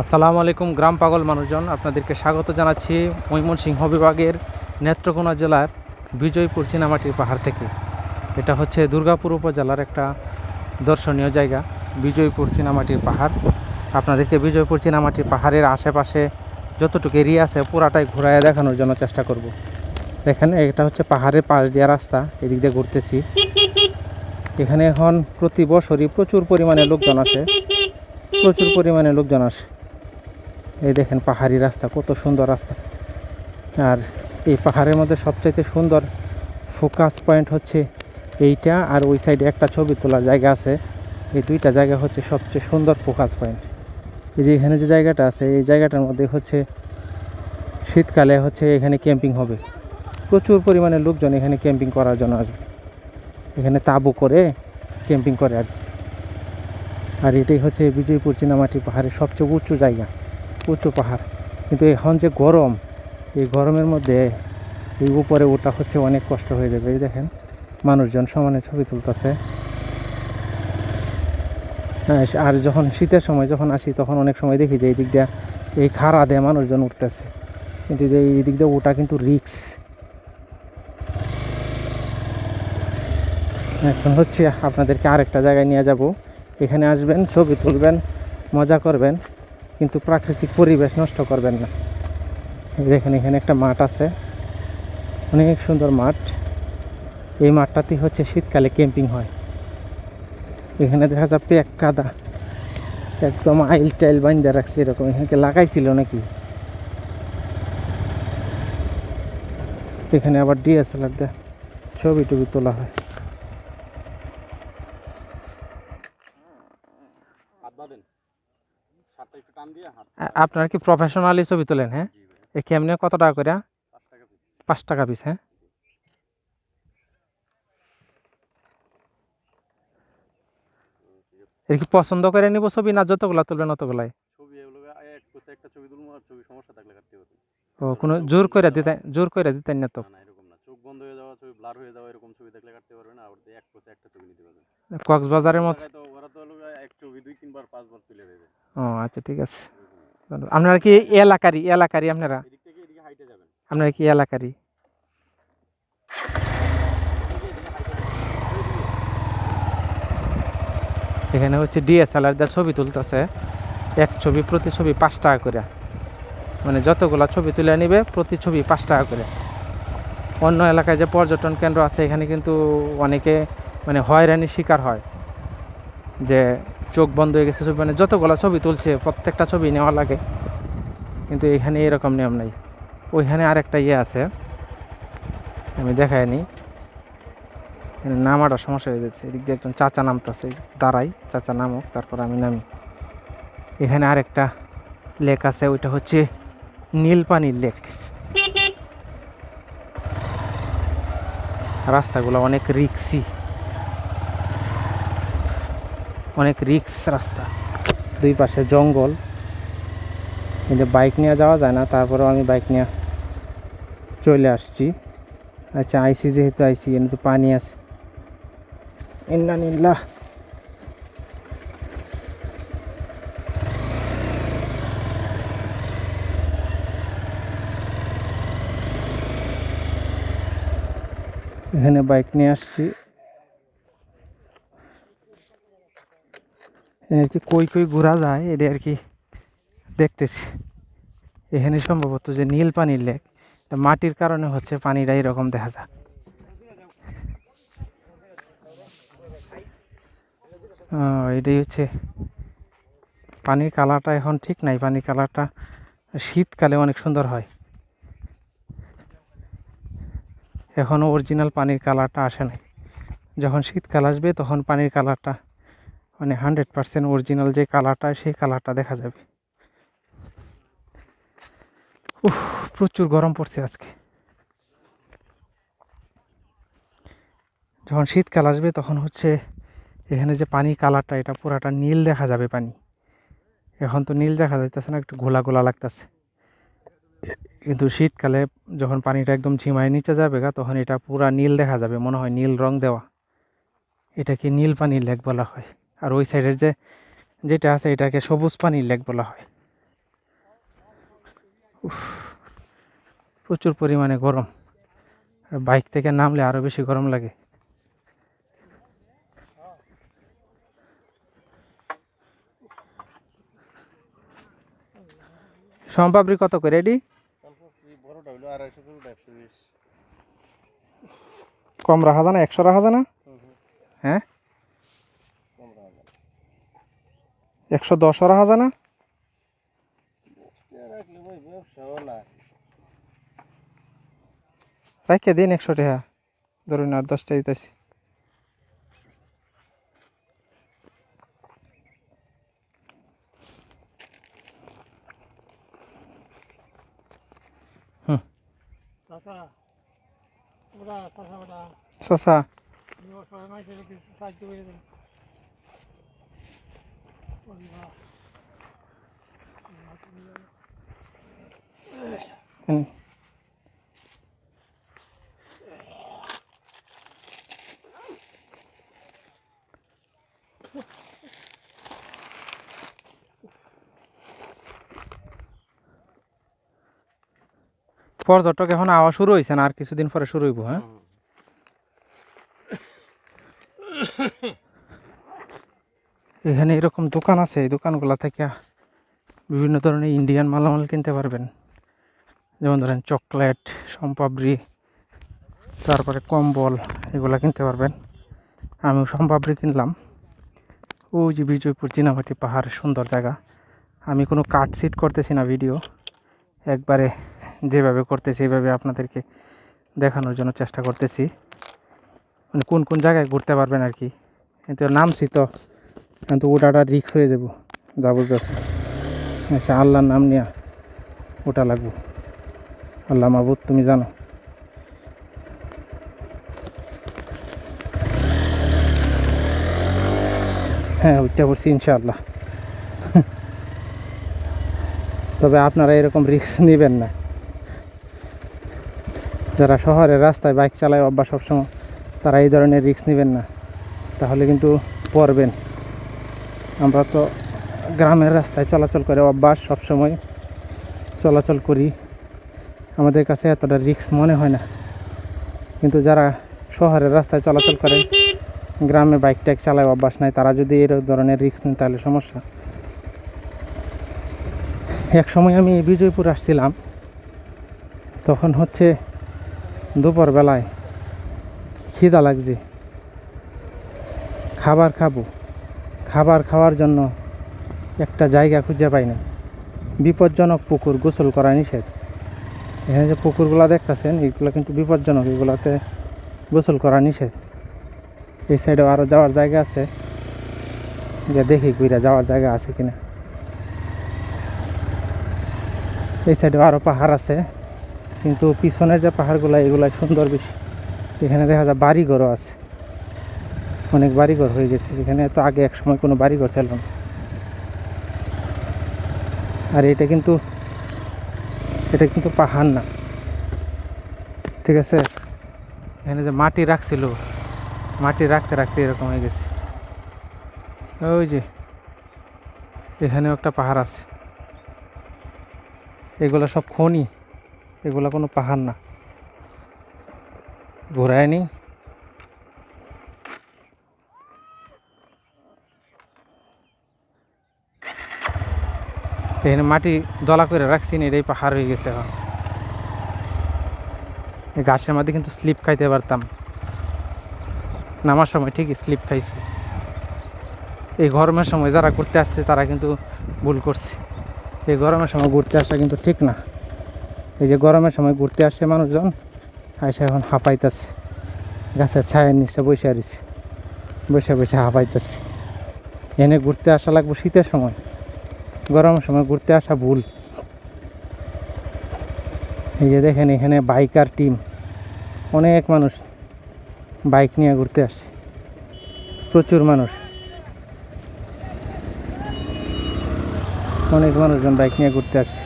আসসালামু আলাইকুম গ্রাম পাগল মানুষজন, আপনাদেরকে স্বাগত জানাচ্ছি ময়মনসিংহ বিভাগের নেত্রকোনা জেলার বিজয়পুর চিনামাটির পাহাড় থেকে। এটা হচ্ছে দুর্গাপুর উপজেলার একটা দর্শনীয় জায়গা, বিজয়পুর চিনামাটির পাহাড়। আপনাদেরকে বিজয়পুর চিনামাটির পাহাড়ের আশেপাশে যতটুকু এরিয়া আছে, পুরাটাই ঘুরায় দেখানোর জন্য চেষ্টা করব। এখানে এটা হচ্ছে পাহাড়ের পাশ দেওয়া রাস্তা, এদিক দিয়ে ঘুরতেছি। এখানে এখন প্রতি বছরই প্রচুর পরিমাণে লোকজন আসে। প্রচুর পরিমাণে লোকজন আসে। এই দেখেন পাহাড়ি রাস্তা, কত সুন্দর রাস্তা। আর এই পাহাড়ের মধ্যে সবচাইতে সুন্দর ফোকাস পয়েন্ট হচ্ছে এইটা, আর ওই সাইডে একটা ছবি তোলার জায়গা আছে। এই দুইটা জায়গা হচ্ছে সবচেয়ে সুন্দর ফোকাস পয়েন্ট এই যে এখানে যে জায়গাটা আছে, এই জায়গাটার মধ্যে হচ্ছে শীতকালে হচ্ছে এখানে ক্যাম্পিং হবে। প্রচুর পরিমাণে লোকজন এখানে ক্যাম্পিং করার জন্য আসবে। এখানে তাঁবু করে ক্যাম্পিং করে আর কি। আর এটাই হচ্ছে বিজয়পুর চীনামাটি পাহাড়ের সবচেয়ে উঁচু জায়গা। উঁচু পাহাড়। কিন্তু এখন যে গরম, এই গরমের মধ্যে এই উপরে ওটা হচ্ছে অনেক কষ্ট হয়ে যাবে। এই দেখেন, মানুষজন সমানে ছবি তুলতেছে। হ্যাঁ আর যখন শীতের সময় যখন আসি, তখন অনেক সময় দেখি যে এই দিক দিয়ে এই খাড়া দিয়ে মানুষজন উঠতেছে। কিন্তু এই দিক দিয়ে ওটা কিন্তু রিক্স। এখন হচ্ছে আপনাদেরকে আরেকটা জায়গায় নিয়ে যাব। এখানে আসবেন, ছবি তুলবেন, মজা করবেন। কিন্তু প্রাকৃতিক পরিবেশ নষ্ট করবেন না। দেখেন এখানে একটা মাঠ আছে। অনেক সুন্দর মাঠ। এই মাঠটাতেই হচ্ছে শীতকালে ক্যাম্পিং হয়। এখানে দেখা যায় পেক কাদা, একদম আইল টাইল বান্ধা রাখছে এরকম। এখানকে লাগাইছিল নাকি? এখানে আবার ডিএসএলআর দেয় ছবি টবি তোলা হয়। আপনারা কি প্রফেশনালি ছবি তোলেন হ্যাঁ? এই কেমনে কত টাকা করে পাঁচ টাকা পিস হ্যাঁ? এর কি পছন্দ করে নিব ছবি না যতগুলা তুলবেন অতগুলাই? ছবি এগুলো এক কোসে একটা ছবি তুলবো আর ছবি সমস্যা থাকলে কাটতে হবে। ও কোনো জোর করে দিতে জোর করে দিতেন না তো? না না এরকম না। চোখ বন্ধ হয়ে যাওয়া ছবি ব্লার হয়ে যাওয়া এরকম ছবি দেখলে কাটতে পারবে না আর এক কোসে একটা ছবি নিতে পারবে কক্সবাজারের মতো ওরা তো এক ছবি দুই তিনবার পাঁচবার তুলে দেবে। ও আচ্ছা ঠিক আছে। আপনারা কি এলাকারই এলাকারই আপনারা? আপনারা কি এলাকারই? এখানে হচ্ছে ডিএসএলআর দিয়ে ছবি তুলতেছে। এক ছবি প্রতি ছবি পাঁচ টাকা করে। মানে যতগুলা ছবি তুলে নিবে, প্রতি ছবি পাঁচ টাকা করে। অন্য এলাকায় যে পর্যটন কেন্দ্র আছে, এখানে কিন্তু অনেকে মানে হয়রানির শিকার হয়। যে চোখ বন্ধ হয়ে গেছে ছবি মানে যতগুলা ছবি তুলছে, প্রত্যেকটা ছবি নেওয়া লাগে। কিন্তু এখানে এরকম নিয়ম নেই। ওইখানে আরেকটা ইয়ে আছে, আমি দেখাইনি এখানে নামাটা সমস্যা হয়ে যাচ্ছে, এদিক দিয়ে একজন চাচা নামতেছে, দাঁড়াই, চাচা নামুক, তারপর আমি নামি। এখানে আরেকটা লেক আছে, ওইটা হচ্ছে নীলপানির লেক। রাস্তাগুলো অনেক রিক্সি। অনেক রিক্স রাস্তা। দুই পাশে জঙ্গল। কিন্তু বাইক নিয়ে যাওয়া যায় না, তারপরেও আমি বাইক নিয়ে চলে আসছি। আচ্ছা আইসি যেহেতু আইসি তো পানি আছে। ইন্না নিল্লাহ। এখানে বাইক নিয়ে আসছি। আর কি কই কই ঘোরা যায়, এটা আর কি দেখতেছি। এখানে সম্ভবত যে নীল পানির লেক মাটির কারণে হচ্ছে পানিটা এরকম দেখা যায়। এটাই হচ্ছে পানির কালারটা এখন ঠিক নাই, পানির কালারটা শীতকালে অনেক সুন্দর হয়। এখনও অরিজিনাল পানির কালারটা আসে নাই। যখন শীতকাল আসবে তখন পানির কালারটা মানে হান্ড্রেড পার্সেন্ট অরিজিনাল যে কালারটা সেই কালারটা দেখা যাবে। উফ, প্রচুর গরম পড়ছে আজকে। যখন শীতকাল আসবে, তখন হচ্ছে এখানে যে পানি কালারটা এটা পুরাটা নীল দেখা যাবে পানি। এখন তো নীল দেখা যাইতেছে না, একটু ঘোলা ঘোলা লাগতেছে। কিন্তু শীতকালে যখন পানিটা একদম ঝিমায় নিচে যাবে গা, তখন এটা পুরা নীল দেখা যাবে, মনে হয় নীল রং দেওয়া। এটাকে নীল পানির লেক বলা হয়। আর ওই সাইডের যে যেটা আছে এটাকে সবুজ পানির লেক বলা হয়। উফ, প্রচুর পরিমাণে গরম। আর বাইক থেকে নামলে আরও বেশি গরম লাগে। সোমপাপড়ি কত করে এডি? বিশ কম রাখা যায় না একশো রাখা যায় না? হ্যাঁ? একশো দশও রাখা যায় না? রাখিয়ে দিন একশো টাকা। ধরুন আর দশটা দিতেছি। চাচা ওরা চাচা ওরা চাচা সবাই মাইসে কিছু সাহায্য করে দেন হুম। পর্যটক এখন আওয়া শুরু হয়েছে না আর কিছুদিন পরে শুরু হইব হ্যাঁ? এখানে এরকম দোকান আছে, এই দোকানগুলো থেকে বিভিন্ন ধরনের ইন্ডিয়ান মালামাল কিনতে পারবেন। যেমন ধরেন চকলেট সম্পাবড়ি তারপরে কম্বল, এগুলা কিনতে পারবেন। আমিও সম্পাবড়ি কিনলাম। ওই যে বিজয়পুর চিনামাটি পাহাড়, সুন্দর জায়গা। আমি কোনো কাট সিট করতেছি না ভিডিও একবারে যেভাবে করতেছি এইভাবে আপনাদেরকে দেখানোর জন্য চেষ্টা করতেছি। মানে কোন কোন জায়গায় ঘুরতে পারবেন আর কি। কিন্তু নামছি তো কিন্তু ওটাটা রিক্স হয়ে যাব। যা বুঝতেছে আচ্ছা আল্লাহর নাম নিয়া ওটা লাগবো। আল্লাহ মাহবুদ তুমি জানো। হ্যাঁ ওইটা করছি ইনশাআল্লাহ। তবে আপনারা এরকম রিক্স নেবেন না। যারা শহরের রাস্তায় বাইক চালায় অভ্যাস সবসময়, তারা এই ধরনের রিক্স নেবেন না। তাহলে কিন্তু পড়বেন। আমরা তো গ্রামের রাস্তায় চলাচল করে অভ্যাস সবসময় চলাচল করি। আমাদের কাছে এতটা রিস্ক মনে হয় না। কিন্তু যারা শহরের রাস্তায় চলাচল করে, গ্রামে বাইক টাইক চালায় অভ্যাস নাই, তারা যদি এই ধরনের রিস্ক নেন তাহলে সমস্যা। এক সময় আমি বিজয়পুর আসছিলাম, তখন হচ্ছে দুপুরবেলায় খিদা লাগছে। খাবার খাব। খাবার খাওয়ার জন্য একটা জায়গা খুঁজে পাই না। বিপজ্জনক পুকুর গোসল করা নিষেধ। এখানে যে পুকুরগুলো দেখতেছেন, এগুলো কিন্তু বিপজ্জনক। এগুলোতে গোসল করা নিষেধ। এই সাইডেও আরও যাওয়ার জায়গা আছে। যে দেখি ঘুরে যাওয়ার জায়গা আছে কিনা। এই সাইডেও আরও পাহাড় আছে। কিন্তু পিছনের যে পাহাড়গুলো এগুলো সুন্দর বেশি। এখানে দেখা যায় বাড়িঘরও আছে। অনেক বাড়িঘর হয়ে গেছে। এখানে তো আগে এক সময় কোনো বাড়িঘর ছিল না। আর এটা কিন্তু এটা কিন্তু পাহাড় না। ঠিক আছে? এখানে যে মাটি রাখছিল, মাটি রাখতে রাখতে এরকম হয়ে গেছে। ওই যে, এখানেও একটা পাহাড় আছে। এগুলো সব খনি, এগুলো কোনো পাহাড় না। ঘোরায় এখানে মাটি দলা করে রাখছি না, এটাই পাহাড় হয়ে গেছে এখন। এই গাছের মধ্যে কিন্তু স্লিপ খাইতে পারতাম। নামার সময় ঠিকই স্লিপ খাইছি। এই গরমের সময় যারা ঘুরতে আসছে, তারা কিন্তু ভুল করছে। এই গরমের সময় ঘুরতে আসা কিন্তু ঠিক না। এই যে গরমের সময় ঘুরতে আসছে মানুষজন, আইসা এখন হাঁপাইতেছে। গাছের ছায়ের নিচে বসে আরিছে বসে বসে হাঁপাইতেছে। এনে ঘুরতে আসা লাগবো শীতের সময়। গরমের সময় ঘুরতে আসা ভুল। এই যে দেখেন, এখানে বাইকার টিম অনেক মানুষ বাইক নিয়ে ঘুরতে আসে। প্রচুর মানুষ। অনেক মানুষজন বাইক নিয়ে ঘুরতে আসে।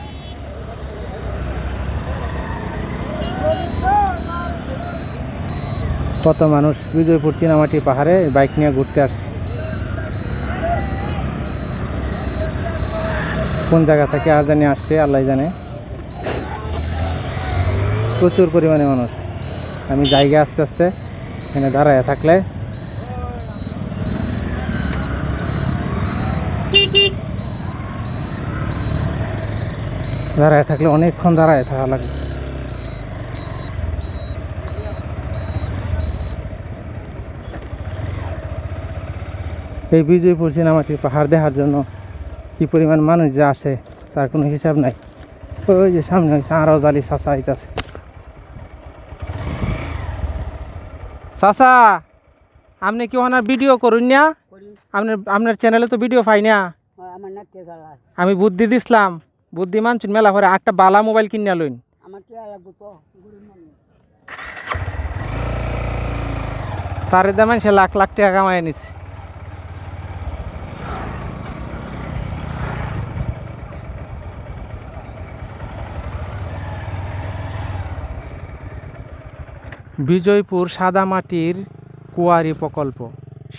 কত মানুষ? বিজয়পুর চিনামাটি পাহাড়ে বাইক নিয়ে ঘুরতে আসছে কোন জায়গা থেকে আর জানি আসছে আল্লাহ জানে। প্রচুর পরিমাণে মানুষ। আমি জায়গা আস্তে আস্তে এখানে দাঁড়ায় থাকলে। দাঁড়ায় থাকলে অনেকক্ষণ দাঁড়ায় থাকা লাগে এই বিজয়পুর সিনেমাটির পাহাড় দেখার জন্য কি পরিমাণ মানুষ যে আসে তার কোনো হিসাব নাই। ওই যে সামনে হয়েছে আরজ আলী চাষা আইতাছে। চাষা আপনি কি ওনার ভিডিও করুন না? আপনার আপনার চ্যানেলে তো ভিডিও পাই না। আমি বুদ্ধি দিছিলাম। বুদ্ধি মানছুন মেলা করে একটা বালা মোবাইল কিনে লইন। তার দামান সে লাখ লাখ টাকা কামাই নিছে বিজয়পুর সাদামাটির কুয়ারি প্রকল্প,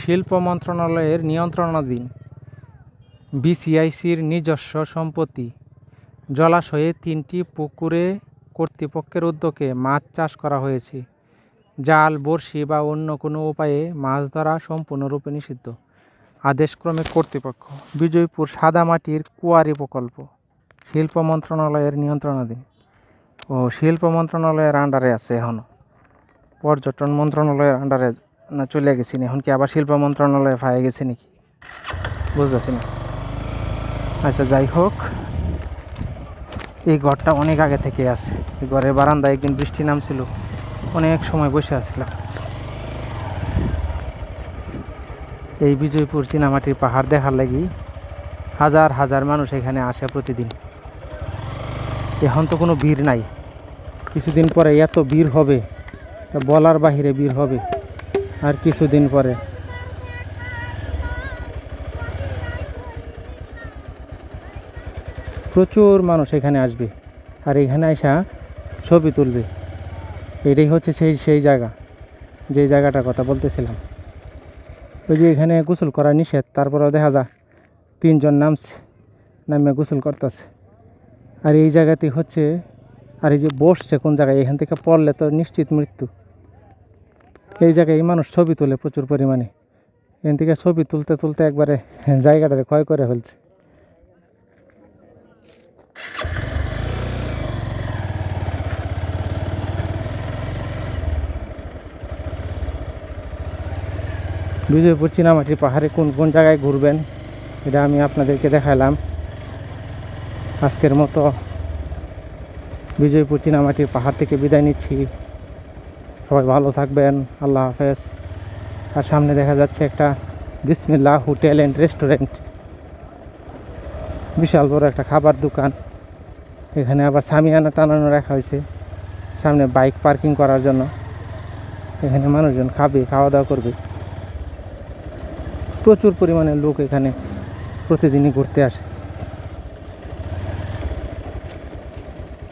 শিল্প মন্ত্রণালয়ের নিয়ন্ত্রণাধীন। বিসিআইসির নিজস্ব সম্পত্তি। জলাশয়ে তিনটি পুকুরে কর্তৃপক্ষের উদ্যোগে মাছ চাষ করা হয়েছে। জাল, বড়শি বা অন্য কোনো উপায়ে মাছ ধরা সম্পূর্ণরূপে নিষিদ্ধ। আদেশক্রমে কর্তৃপক্ষ, বিজয়পুর সাদামাটির কুয়ারি প্রকল্প, শিল্প মন্ত্রণালয়ের নিয়ন্ত্রণাধীন। ও শিল্প মন্ত্রণালয়ের আন্ডারে আছে এখনও পর্যটন মন্ত্রণালয়ের আন্ডারে না চলে গেছি এখন কি আবার শিল্প মন্ত্রণালয়ে পায়ে গেছে নাকি? বুঝতেছি না। আচ্ছা যাই হোক, এই ঘরটা অনেক আগে থেকে আছে। এই ঘরের বারান্দায় একদিন বৃষ্টি নামছিল, অনেক সময় বসে আসছিলাম এই বিজয়পুর চীনামাটির পাহাড় দেখার লাগি হাজার হাজার মানুষ এখানে আসে প্রতিদিন। এখন তো কোনো ভিড় নাই। কিছুদিন পরে এত ভিড় হবে বলার বাহিরে ভিড় হবে। আর কিছুদিন পরে। প্রচুর মানুষ এখানে আসবে। আর এখানে আসা ছবি তুলবে। এটাই হচ্ছে সেই সেই জায়গা। যে জায়গাটার কথা বলতেছিলাম। ওই যে এখানে গোসল করা নিষেধ। তারপরেও দেখা যা তিনজন নামছে, নামে গোসল করতেছে। আর এই জায়গাতে হচ্ছে আর এই যে বসছে কোন জায়গায়, এখান থেকে পড়লে তো নিশ্চিত মৃত্যু। এই জায়গায় এই মানুষ ছবি তোলে প্রচুর পরিমাণে। এখান থেকে ছবি তুলতে তুলতে একবারে জায়গাটারে ক্ষয় করে ফেলছে। বিজয়পুর চীনামাটির পাহাড়ে কোন কোন জায়গায় ঘুরবেন, এটা আমি আপনাদেরকে দেখালাম। আজকের মতো বিজয়পুর চীনামাটির পাহাড় থেকে বিদায় নিচ্ছি। সবাই ভালো থাকবেন। আল্লাহ হাফেজ। আর সামনে দেখা যাচ্ছে একটা বিসমিল্লাহ হোটেল অ্যান্ড রেস্টুরেন্ট। বিশাল বড় একটা খাবার দোকান। এখানে আবার সামিয়ানা টানানো রাখা হয়েছে। সামনে বাইক পার্কিং করার জন্য। এখানে মানুষজন খাবে খাওয়া দাওয়া করবে। প্রচুর পরিমাণে লোক এখানে প্রতিদিনই ঘুরতে আসে।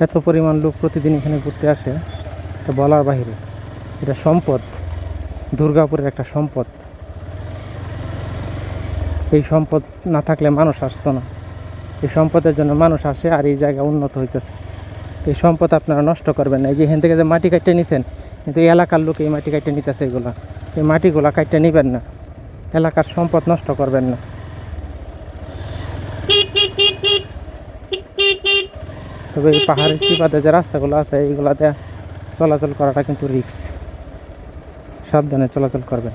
এত পরিমাণ লোক প্রতিদিন এখানে ঘুরতে আসে তা বলার বাহিরে। এটা সম্পদ, দুর্গাপুরের একটা সম্পদ। এই সম্পদ না থাকলে মানুষ আসতো না। এই সম্পদের জন্য মানুষ আসে আর এই জায়গা উন্নত হইতেছে। এই সম্পদ আপনারা নষ্ট করবেন না। এই যে এখান থেকে যে মাটি কাটতে নিছেন, কিন্তু এই এলাকার লোক এই মাটি কাটতে নিতেছে এগুলা। এই মাটিগুলা কাটতে নিবেন না। এলাকার সম্পদ নষ্ট করবেন না। তবে এই পাহাড়ের চিপাতে যে রাস্তাগুলো আছে, এইগুলাতে চলাচল করাটা কিন্তু রিক্স সাবধানে চলাচল করবেন।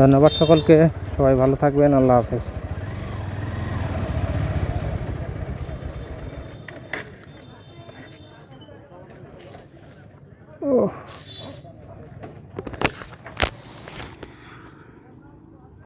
ধন্যবাদ সকলকে। সবাই ভালো থাকবেন। আল্লাহ হাফেজ।